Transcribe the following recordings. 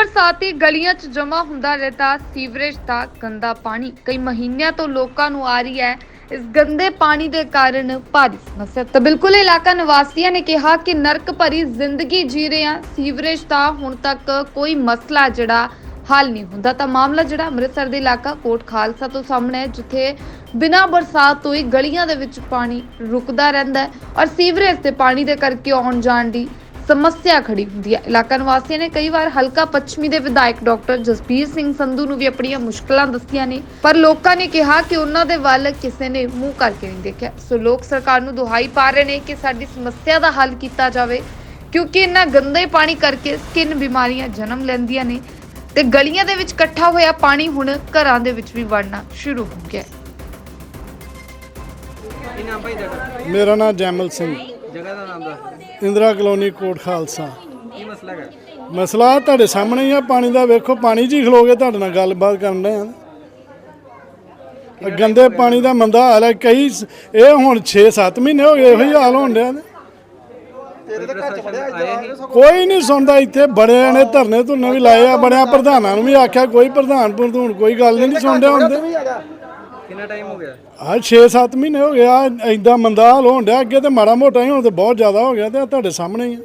ਬਰਸਾਤੀ ਗਲੀਆਂ 'ਚ ਜਮ੍ਹਾਂ ਹੁੰਦਾ ਰਹਿੰਦਾ ਸੀਵਰੇਜ ਦਾ ਗੰਦਾ ਪਾਣੀ। ਕਈ ਮਹੀਨਿਆਂ ਤੋਂ ਲੋਕਾਂ ਨੂੰ ਆ ਰਹੀ ਹੈ ਇਸ ਗੰਦੇ ਪਾਣੀ ਦੇ ਕਾਰਨ ਭਾਰੀ ਸਮੱਸਿਆ। ਤਾਂ ਬਿਲਕੁਲ ਇਲਾਕਾ ਨਿਵਾਸੀਆਂ ਨੇ ਕਿਹਾ ਕਿ ਨਰਕ ਭਰੀ ਜ਼ਿੰਦਗੀ ਜੀ ਰਹੇ ਆ ਸੀਵਰੇਜ ਦਾ ਹੁਣ ਤੱਕ ਕੋਈ ਮਸਲਾ ਜਿਹੜਾ ਹੱਲ ਨਹੀਂ ਹੁੰਦਾ। ਤਾਂ ਮਾਮਲਾ ਜਿਹੜਾ ਅੰਮ੍ਰਿਤਸਰ ਦੇ ਇਲਾਕਾ ਕੋਟ ਖਾਲਸਾ ਤੋਂ ਸਾਹਮਣੇ ਹੈ, ਜਿੱਥੇ ਬਿਨਾਂ ਬਰਸਾਤ ਤੋਂ ਹੀ ਗਲੀਆਂ ਦੇ ਵਿੱਚ ਪਾਣੀ ਰੁਕਦਾ ਰਹਿੰਦਾ ਹੈ ਔਰ ਸੀਵਰੇਜ ਤੇ ਪਾਣੀ ਦੇ ਕਰਕੇ ਆਉਣ ਜਾਣ ਦੀ ਸਮੱਸਿਆ ਖੜੀ ਹੁੰਦੀ ਹੈ। ਇਲਾਕਾ ਨਿਵਾਸੀਆਂ ਨੇ ਕਈ ਵਾਰ ਹਲਕਾ ਪੱਛਮੀ ਦੇ ਵਿਧਾਇਕ ਡਾਕਟਰ ਜਸਬੀਰ ਸਿੰਘ ਸੰਧੂ ਨੂੰ ਵੀ ਆਪਣੀਆਂ ਮੁਸ਼ਕਲਾਂ ਦੱਸੀਆਂ ਨੇ, ਪਰ ਲੋਕਾਂ ਨੇ ਕਿਹਾ ਕਿ ਉਹਨਾਂ ਦੇ ਵੱਲ ਕਿਸੇ ਨੇ ਮੂੰਹ ਕਰਕੇ ਨਹੀਂ ਦੇਖਿਆ। ਸੋ ਲੋਕ ਸਰਕਾਰ ਨੂੰ ਦੁਹਾਈ ਪਾ ਰਹੇ ਨੇ ਕਿ ਸਾਡੀ ਸਮੱਸਿਆ ਦਾ ਹੱਲ ਕੀਤਾ ਜਾਵੇ, ਕਿਉਂਕਿ ਇੰਨਾ ਗੰਦੇ ਪਾਣੀ ਕਰਕੇ ਸਕਿਨ ਬਿਮਾਰੀਆਂ ਜਨਮ ਲੈਂਦੀਆਂ ਨੇ ਤੇ ਗਲੀਆਂ ਦੇ ਵਿੱਚ ਇਕੱਠਾ ਹੋਇਆ ਪਾਣੀ ਹੁਣ ਘਰਾਂ ਦੇ ਵਿੱਚ ਵੀ ਵੜਨਾ ਸ਼ੁਰੂ ਹੋ ਗਿਆ ਹੈ। ਕੀ ਨਾਮ ਭਾਈ ਤੁਹਾਡਾ ਮੇਰਾ ਨਾਮ ਜੈਮਲ ਸਿੰਘ। ਜਗ੍ਹਾ ਦਾ ਨਾਮ ਦੱਸ ਇੰਦਰਾ ਕਲੋਨੀ ਕੋਟ ਖਾਲਸਾ। ਕੀ ਮਸਲਾ ਹੈ ਮਸਲਾ ਤੁਹਾਡੇ ਸਾਹਮਣੇ ਹੀ ਆ ਪਾਣੀ ਦਾ ਵੇਖੋ ਪਾਣੀ ਹੀ ਖਲੋਗੇ ਤੁਹਾਡੇ ਨਾਲ ਗੱਲਬਾਤ ਕਰਨ ਦੇ ਆ। ਗੰਦੇ ਪਾਣੀ ਦਾ ਮੰਦਾ ਹਾਲ ਹੈ ਕਈ ਇਹ ਹੁਣ 6-7 ਮਹੀਨੇ ਹੋ ਗਏ ਇਹੋ ਹੀ ਹਾਲ ਹੋਣ ਨੇ। ਨਹੀਂ। ਕੋਈ ਨਹੀਂ ਸੁਣਦਾ ਇੱਥੇ ਬੜਿਆਂ ਨੇ ਧਰਨੇ ਧੁਰਨੇ ਵੀ ਲਾਏ ਆ ਬੜਿਆਂ ਪ੍ਰਧਾਨਾਂ ਨੂੰ ਵੀ ਆਖਿਆ ਕੋਈ ਪ੍ਰਧਾਨ ਪ੍ਰਧੂਨ ਕੋਈ ਗੱਲ ਨਹੀਂ ਸੁਣਦੇ ਹੁੰਦੇ। ਕਿੰਨਾ ਟਾਈਮ ਹੋ ਗਿਆ? ਆ 6-7 ਮਹੀਨੇ ਹੋ ਗਏ ਆ ਐਦਾਂ ਮੰਦਾ ਹਾਲ ਹੋਣ ਡਿਆ ਅੱਗੇ ਤੇ ਮਾੜਾ ਮੋਟਾ ਹੀ ਹੁਣ ਤੇ ਬਹੁਤ ਜ਼ਿਆਦਾ ਹੋ ਗਿਆ ਤੇ ਆਹ ਤੁਹਾਡੇ ਸਾਹਮਣੇ ਹੀ ਆ।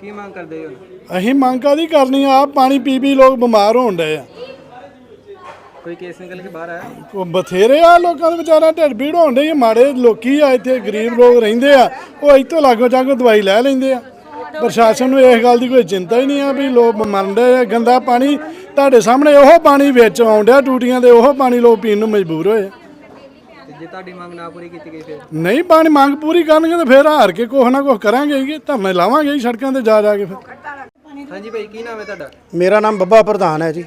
ਕੀ ਮੰਗ ਕਰਦੇ ਹੋ? ਅਸੀਂ ਮੰਗ ਕਾਹਦੀ ਕਰਨੀ ਆ ਆਹ ਪਾਣੀ ਪੀ ਪੀ ਲੋਕ ਬਿਮਾਰ ਹੋਣ ਡਏ ਆ। ਕੋਈ ਕੇਸ ਨਿਕਲ ਕੇ ਬਾਹਰ ਆਇਆ? ਉਹ ਬਥੇਰੇ ਆ ਲੋਕਾਂ ਦੇ ਵਿਚਾਰਾ ਢਿੱਡ ਪੀੜ ਹੋਣ ਡਈ ਆ ਮਾੜੇ ਲੋਕੀ ਆ ਇੱਥੇ ਗਰੀਬ ਲੋਕ ਰਹਿੰਦੇ ਆ ਉਹ ਇੱਥੋਂ ਲਾਗੋ ਚਾਗੋ ਦਵਾਈ ਲੈ ਲੈਂਦੇ ਆ। ਪ੍ਰਸ਼ਾਸਨ ਨੂੰ ਇਸ ਗੱਲ ਦੀ ਕੋਈ ਚਿੰਤਾ ਹੀ ਨਹੀਂ ਆ ਵੀ ਲੋਕ ਮਰਨ ਡਏ ਆ ਗੰਦਾ ਪਾਣੀ ਤੁਹਾਡੇ ਸਾਹਮਣੇ ਉਹ ਪਾਣੀ ਵਿੱਚ ਆਉਣ ਡਿਆ ਟੂਟੀਆਂ ਦੇ ਉਹ ਪਾਣੀ ਲੋਕ ਪੀਣ ਨੂੰ ਮਜਬੂਰ ਹੋਏ। ਤੇ ਜੇ ਤੁਹਾਡੀ ਮੰਗ ਨਾ ਪੂਰੀ ਕੀਤੀ ਗਈ ਫਿਰ? ਨਹੀਂ ਪਾਣੀ ਮੰਗ ਪੂਰੀ ਕਰਨਗੇ ਤਾਂ ਫਿਰ ਹਾਰ ਕੇ ਕੁਛ ਨਾ ਕੁਛ ਕਰਾਂਗੇ ਹੀ ਧਰਨੇ ਲਾਵਾਂਗੇ ਹੀ ਸੜਕਾਂ ਤੇ ਜਾ ਜਾ ਕੇ ਫਿਰ। ਹਾਂਜੀ ਭਾਈ ਕੀ ਨਾਮ ਹੈ ਤੁਹਾਡਾ? ਮੇਰਾ ਨਾਮ ਬੱਬਾ ਪ੍ਰਧਾਨ ਹੈ ਜੀ।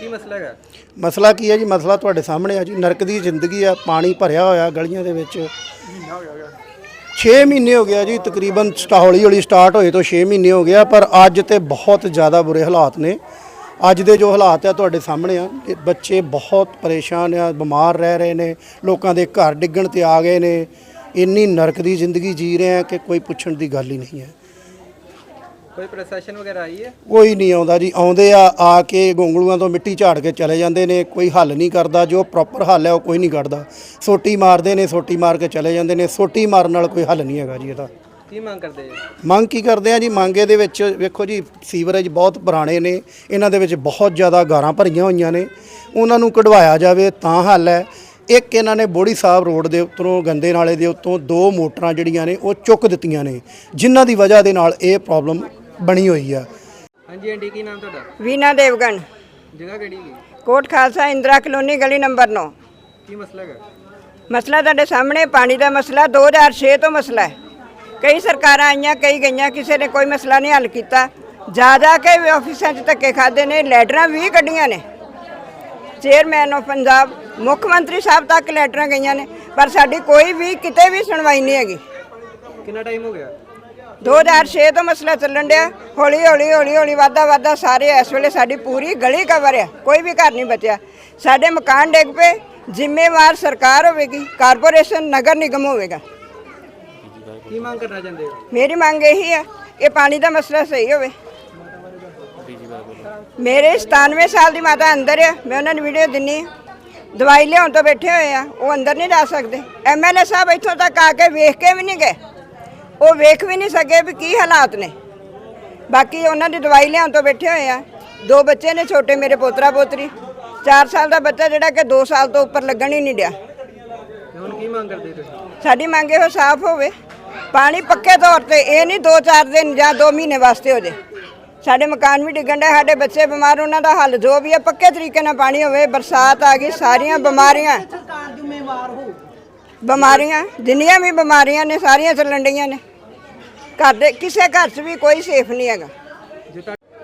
ਕੀ ਮਸਲਾ ਹੈਗਾ? ਮਸਲਾ ਕੀ ਹੈ ਜੀ? ਮਸਲਾ ਤੁਹਾਡੇ ਸਾਹਮਣੇ ਆ ਜੀ। ਨਰਕ ਦੀ ਜ਼ਿੰਦਗੀ ਆ ਪਾਣੀ ਭਰਿਆ ਹੋਇਆ ਗਲੀਆਂ ਦੇ ਵਿੱਚ। 6 ਮਹੀਨੇ ਹੋ ਗਿਆ ਜੀ ਤਕਰੀਬਨ ਸਟਾ ਹੌਲੀ ਹੌਲੀ ਸਟਾਰਟ ਹੋਏ ਤੋਂ 6 ਮਹੀਨੇ ਹੋ ਗਿਆ ਪਰ ਅੱਜ ਤੇ ਬਹੁਤ ਜ਼ਿਆਦਾ ਬੁਰੇ ਹਾਲਾਤ ਨੇ। ਅੱਜ ਦੇ ਜੋ ਹਾਲਾਤ ਆ ਤੁਹਾਡੇ ਸਾਹਮਣੇ ਆ ਕਿ ਬੱਚੇ ਬਹੁਤ ਪਰੇਸ਼ਾਨ ਆ ਬਿਮਾਰ ਰਹਿ ਰਹੇ ਨੇ ਲੋਕਾਂ ਦੇ ਘਰ ਡਿੱਗਣ ਤੇ ਆ ਗਏ ਨੇ ਇੰਨੀ ਨਰਕ ਦੀ ਜ਼ਿੰਦਗੀ ਜੀ ਰਹੇ ਆ ਕਿ ਕੋਈ ਪੁੱਛਣ ਦੀ ਗੱਲ ਹੀ ਨਹੀਂ ਹੈ। ਕੋਈ ਪ੍ਰਸ਼ਾਸਨ ਵਗੈਰਾ ਆਈ ਹੈ? ਕੋਈ ਨਹੀਂ ਆਉਂਦਾ ਜੀ ਆਉਂਦੇ ਆ ਆ ਕੇ ਗੋਂਗਲੂਆਂ ਤੋਂ ਮਿੱਟੀ ਝਾੜ ਕੇ ਚਲੇ ਜਾਂਦੇ ਨੇ ਕੋਈ ਹੱਲ ਨਹੀਂ ਕਰਦਾ ਜੋ ਪ੍ਰੋਪਰ ਹੱਲ ਹੈ ਉਹ ਕੋਈ ਨਹੀਂ ਕੱਢਦਾ। ਸੋਟੀ ਮਾਰਦੇ ਨੇ ਸੋਟੀ ਮਾਰ ਕੇ ਚਲੇ ਜਾਂਦੇ ਨੇ ਸੋਟੀ ਮਾਰਨ ਨਾਲ ਕੋਈ ਹੱਲ ਨਹੀਂ ਹੈਗਾ ਜੀ ਇਹਦਾ। ਕੀ ਮੰਗ ਕਰਦੇ ਹੋ ਮੰਗ ਕੀ ਕਰਦੇ ਆ ਜੀ? ਮੰਗ ਇਹਦੇ ਵਿੱਚ ਵੇਖੋ ਜੀ ਸੀਵਰੇਜ ਬਹੁਤ ਪੁਰਾਣੇ ਨੇ। ਇਹਨਾਂ ਦੇ ਵਿੱਚ ਬਹੁਤ ਜ਼ਿਆਦਾ ਗਾਰਾਂ ਭਰੀਆਂ ਹੋਈਆਂ ਨੇ। ਉਹਨਾਂ ਨੂੰ ਕਢਵਾਇਆ ਜਾਵੇ ਤਾਂ ਹੱਲ ਹੈ। ਇੱਕ ਇਹਨਾਂ ਨੇ ਬੋੜੀ ਸਾਹਿਬ ਰੋਡ ਦੇ ਉੱਤੋਂ ਗੰਦੇ ਨਾਲੇ ਦੇ ਉੱਤੋਂ ਦੋ ਮੋਟਰਾਂ ਜਿਹੜੀਆਂ ਨੇ ਉਹ ਚੁੱਕ ਦਿੱਤੀਆਂ ਨੇ। ਜਿਨ੍ਹਾਂ ਦੀ ਵਜ੍ਹਾ ਦੇ ਨਾਲ ਇਹ ਪ੍ਰੋਬਲਮ ਬਣੀ ਹੋਈ ਆ। ਹਾਂਜੀ ਆਂਟੀ ਕੀ ਨਾਮ ਤੁਹਾਡਾ? ਵੀਨਾ ਦੇਵਗਨ ਜਗ੍ਹਾ ਕਿਹੜੀ ਹੈ ਕੋਟ ਖਾਲਸਾ ਇੰਦਰਾ ਕਲੋਨੀ ਗਲੀ ਨੰਬਰ 9 ਕੀ ਮਸਲਾ ਹੈਗਾ? ਮਸਲਾ ਤੁਹਾਡੇ ਸਾਹਮਣੇ ਪਾਣੀ ਦਾ ਮਸਲਾ 2006 ਤੋਂ ਮਸਲਾ ਹੈ। ਕਈ ਸਰਕਾਰਾਂ ਆਈਆਂ ਕਈ ਗਈਆਂ ਕਿਸੇ ਨੇ ਕੋਈ ਮਸਲਾ ਨਹੀਂ ਹੱਲ ਕੀਤਾ। ਜਾ ਜਾ ਕੇ ਵੀ ਆਫਿਸਾਂ 'ਚ ਧੱਕੇ ਖਾਦੇ ਨੇ ਲੈਟਰਾਂ ਵੀ ਕੱਢੀਆਂ ਨੇ। ਚੇਅਰਮੈਨ ਆਫ ਪੰਜਾਬ ਮੁੱਖ ਮੰਤਰੀ ਸਾਹਿਬ ਤੱਕ ਲੈਟਰਾਂ ਗਈਆਂ ਨੇ ਪਰ ਸਾਡੀ ਕੋਈ ਵੀ ਕਿਤੇ ਵੀ ਸੁਣਵਾਈ ਨਹੀਂ ਹੈਗੀ। ਕਿੰਨਾ ਟਾਈਮ ਹੋ ਗਿਆ? 2006 ਤੋਂ ਮਸਲਾ ਚੱਲਣ ਡਿਆ। ਹੌਲੀ ਹੌਲੀ ਹੌਲੀ ਹੌਲੀ ਵਾਧਾ ਵਾਧਾ ਸਾਰੇ ਇਸ ਵੇਲੇ ਸਾਡੀ ਪੂਰੀ ਗਲੀ ਕਵਰ ਆ। ਕੋਈ ਵੀ ਘਰ ਨਹੀਂ ਬਚਿਆ। ਸਾਡੇ ਮਕਾਨ ਡਿੱਗ ਪਏ। ਜ਼ਿੰਮੇਵਾਰ ਸਰਕਾਰ ਹੋਵੇਗੀ ਕਾਰਪੋਰੇਸ਼ਨ ਨਗਰ ਨਿਗਮ ਹੋਵੇਗਾ। ਕੀ ਮੰਗ ਕਰਨਾ ਚਾਹੁੰਦੇ ਹੋ? ਮੇਰੀ ਮੰਗ ਇਹੀ ਹੈ ਕਿ ਪਾਣੀ ਦਾ ਮਸਲਾ ਸਹੀ ਹੋਵੇ। ਮੇਰੇ 97 ਸਾਲ ਦੀ ਮਾਤਾ ਅੰਦਰ ਆ ਮੈਂ ਉਹਨਾਂ ਨੂੰ ਵੀਡੀਓ ਦਿੰਨੀ ਆ। ਦਵਾਈ ਲਿਆਉਣ ਤੋਂ ਬੈਠੇ ਹੋਏ ਆ ਉਹ ਅੰਦਰ ਨਹੀਂ ਜਾ ਸਕਦੇ। ਐਮਐਲਏ ਸਾਹਿਬ ਇੱਥੋਂ ਤੱਕ ਆ ਕੇ ਵੇਖ ਕੇ ਵੀ ਨਹੀਂ ਗਏ। ਉਹ ਵੇਖ ਵੀ ਨਹੀਂ ਸਕੇ ਵੀ ਕੀ ਹਾਲਾਤ ਨੇ। ਬਾਕੀ ਉਹਨਾਂ ਦੀ ਦਵਾਈ ਲਿਆਉਣ ਤੋਂ ਬੈਠੇ ਹੋਏ ਆ। ਦੋ ਬੱਚੇ ਨੇ ਛੋਟੇ ਮੇਰੇ ਪੋਤਰਾ ਪੋਤਰੀ। 4 ਸਾਲ ਦਾ ਬੱਚਾ ਜਿਹੜਾ ਕਿ 2 ਸਾਲ ਤੋਂ ਉੱਪਰ ਲੱਗਣ ਹੀ ਨਹੀਂ ਡਿਆ। ਹੁਣ ਕੀ ਮੰਗ ਕਰਦੇ ਤੁਸੀਂ? ਸਾਡੀ ਮੰਗ ਇਹੋ ਸਾਫ਼ ਹੋਵੇ। ਪਾਣੀ ਪੱਕੇ ਤੌਰ ਤੇ ਇਹ ਨਹੀਂ 2-4 ਦਿਨ ਜਾਂ 2 ਮਹੀਨੇ ਵਾਸਤੇ ਹੋ ਜੇ। ਸਾਡੇ ਮਕਾਨ ਵੀ ਡਿੱਗਣ ਦੇ ਸਾਡੇ ਬੱਚੇ ਬਿਮਾਰ ਉਹਨਾਂ ਦਾ ਹੱਲ ਜੋ ਵੀ ਹੈ ਪੱਕੇ ਤਰੀਕੇ ਨਾਲ ਪਾਣੀ ਹੋਵੇ ਬਰਸਾਤ ਆ ਗਈ ਸਾਰੀਆਂ ਬਿਮਾਰੀਆਂ। ਬਿਮਾਰੀਆਂ ਜਿੰਨੀਆਂ ਵੀ ਬਿਮਾਰੀਆਂ ਨੇ ਸਾਰੀਆਂ ਚੱਲਣ ਡੀਆਂ ਨੇ। ਘਰ ਦੇ ਕਿਸੇ ਘਰ 'ਚ ਵੀ ਕੋਈ ਸੇਫ ਨਹੀਂ ਹੈਗਾ।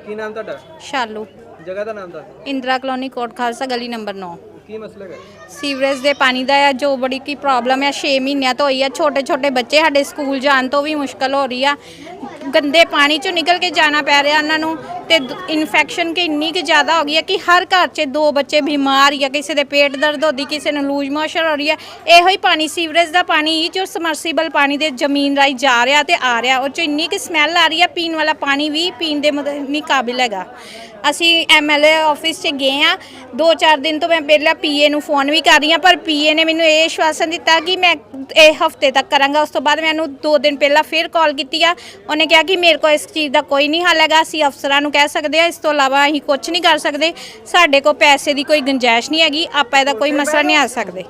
ਕੀ ਨਾਮ ਤੁਹਾਡਾ? ਸ਼ਾਲੂ। ਜਗ੍ਹਾ ਦਾ ਨਾਮ ਦੱਸ ਇੰਦਰਾ ਕਲੋਨੀ ਕੋਟ ਖਾਲਸਾ ਗਲੀ ਨੰਬਰ 9 ਕੀ ਮਸਲਾ ਹੈਗਾ? ਸੀਵਰੇਜ ਦੇ ਪਾਣੀ ਦਾ ਆ, ਜੋ ਬੜੀ ਕੀ ਪ੍ਰੋਬਲਮ ਆ 6 ਮਹੀਨਿਆਂ ਤੋਂ ਹੋਈ ਆ। ਛੋਟੇ ਛੋਟੇ ਬੱਚੇ ਸਾਡੇ ਸਕੂਲ ਜਾਣ ਤੋਂ ਵੀ ਮੁਸ਼ਕਲ ਹੋ ਰਹੀ ਆ। ਗੰਦੇ ਪਾਣੀ ਚੋਂ ਨਿਕਲ ਕੇ ਜਾਣਾ ਪੈ ਰਿਹਾ ਉਹਨਾਂ ਨੂੰ। ਤੇ ਇਨਫੈਕਸ਼ਨ ਕਿ ਇੰਨੀ ਕਿ ਜ਼ਿਆਦਾ ਹੋ ਗਈ ਹੈ ਕਿ ਹਰ ਘਰ 'ਚ ਦੋ ਬੱਚੇ ਬਿਮਾਰ ਜਾਂ ਕਿਸੇ ਦੇ ਪੇਟ ਦਰਦ ਹੁੰਦੀ, ਕਿਸੇ ਨੂੰ ਲੂਜ ਮੋਸ਼ਨ ਹੋ ਰਹੀ ਹੈ, ਇਹੋ ਹੀ ਪਾਣੀ ਸੀਵਰੇਜ ਦਾ ਪਾਣੀ ਹੀ ਜੋ ਸਮਰਸੀਬਲ ਪਾਣੀ ਦੇ ਜ਼ਮੀਨ ਰਾਹੀਂ ਜਾ ਰਿਹਾ ਤੇ ਆ ਰਿਹਾ, ਉਹ 'ਚ ਇੰਨੀ ਕਿ ਸਮੈਲ ਆ ਰਹੀ ਹੈ, ਪੀਣ ਵਾਲਾ ਪਾਣੀ ਵੀ ਪੀਣ ਦੇ ਮਤ- ਨਹੀਂ ਕਾਬਿਲ ਹੈਗਾ। ਅਸੀਂ ਐਮਐਲਏ ਆਫਿਸ 'ਚ ਗਏ ਆ ਦੋ ਚਾਰ ਦਿਨ ਤੋਂ ਮੈਂ ਪਹਿਲਾਂ ਪੀਏ ਨੂੰ ਫੋਨ ਵੀ ਕਰ ਰਹੀ ਹਾਂ, ਪਰ ਪੀਏ ਨੇ ਮੈਨੂੰ ਇਹ ਆਸ਼ਵਾਸਨ ਦਿੱਤਾ ਕਿ ਮੈਂ ਇਹ ਹਫ਼ਤੇ ਤੱਕ ਕਰਾਂਗਾ, ਉਸ ਤੋਂ ਬਾਅਦ ਮੈਨੂੰ ਦੋ ਦਿਨ ਪਹਿਲਾਂ ਫਿਰ ਕਾਲ ਕੀਤੀ ਆ, ਉਹਨੇ ਕਿਹਾ ਕਿ ਮੇਰੇ ਕੋਲ ਇਸ ਚੀਜ਼ ਦਾ ਕੋਈ ਨਹੀਂ ਹੱਲ ਹੈਗਾ, ਅਸੀਂ ਅਫਸਰਾਂ ਨੂੰ ਕਹਿ ਸਕਦੇ ਆ ਇਸ ਤੋਂ ਇਲਾਵਾ ਅਸੀਂ ਕੁਝ ਨਹੀਂ ਕਰ ਸਕਦੇ। ਸਾਡੇ ਕੋਲ ਪੈਸੇ ਦੀ ਕੋਈ ਗੁੰਜਾਇਸ਼ ਨਹੀਂ ਹੈਗੀ ਆਪਾਂ ਇਹਦਾ ਕੋਈ ਮਸਲਾ ਨਹੀਂ ਆ ਸਕਦੇ।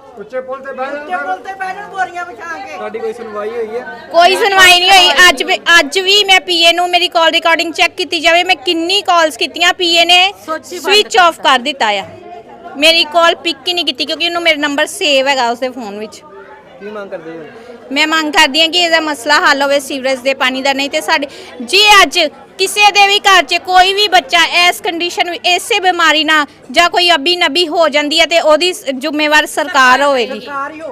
ਤੁਹਾਡੀ ਕੋਈ ਸੁਣਵਾਈ ਹੋਈ ਹੈ? ਕੋਈ ਸੁਣਵਾਈ ਨਹੀਂ ਹੋਈ। ਅੱਜ ਵੀ ਅੱਜ ਵੀ ਮੈਂ ਪੀਏ ਨੂੰ ਮੇਰੀ ਕਾਲ ਰਿਕਾਰਡਿੰਗ ਚੈੱਕ ਕੀਤੀ ਜਾਵੇ। ਮੈਂ ਕਿੰਨੀ ਕਾਲਸ ਕੀਤੀਆਂ ਪੀਏ ਨੇ ਸਵਿਚ ਆਫ ਕਰ ਦਿੱਤਾ ਆ। ਮੇਰੀ ਕਾਲ ਪਿਕ ਹੀ ਨਹੀਂ ਕੀਤੀ ਕਿਉਂਕਿ ਉਹਨੂੰ ਮੇਰਾ ਨੰਬਰ ਸੇਵ ਹੈਗਾ ਉਸਦੇ ਫੋਨ ਵਿੱਚ। ਕੀ ਮੰਗ ਕਰਦੇ ਹੋ? ਮੈਂ ਮੰਗ ਕਰਦੀ ਹਾਂ ਕਿ ਇਹਦਾ ਮਸਲਾ ਹੱਲ ਹੋਵੇ ਸੀਵਰੇਜ ਦੇ ਪਾਣੀ ਦਾ। ਨਹੀਂ ਤੇ ਸਾਡੇ ਜੇ ਅੱਜ ਕਿਸੇ ਦੇ ਵੀ ਘਰ 'ਚ ਕੋਈ ਵੀ ਬੱਚਾ ਇਸ ਕੰਡੀਸ਼ਨ ਵਿੱਚ ਇਸੇ ਬਿਮਾਰੀ ਨਾਲ ਜਾਂ ਕੋਈ ਅਬੀ ਨਬੀ ਹੋ ਜਾਂਦੀ ਹੈ ਤੇ ਉਹਦੀ ਜ਼ਿੰਮੇਵਾਰ ਸਰਕਾਰ ਹੋਵੇਗੀ।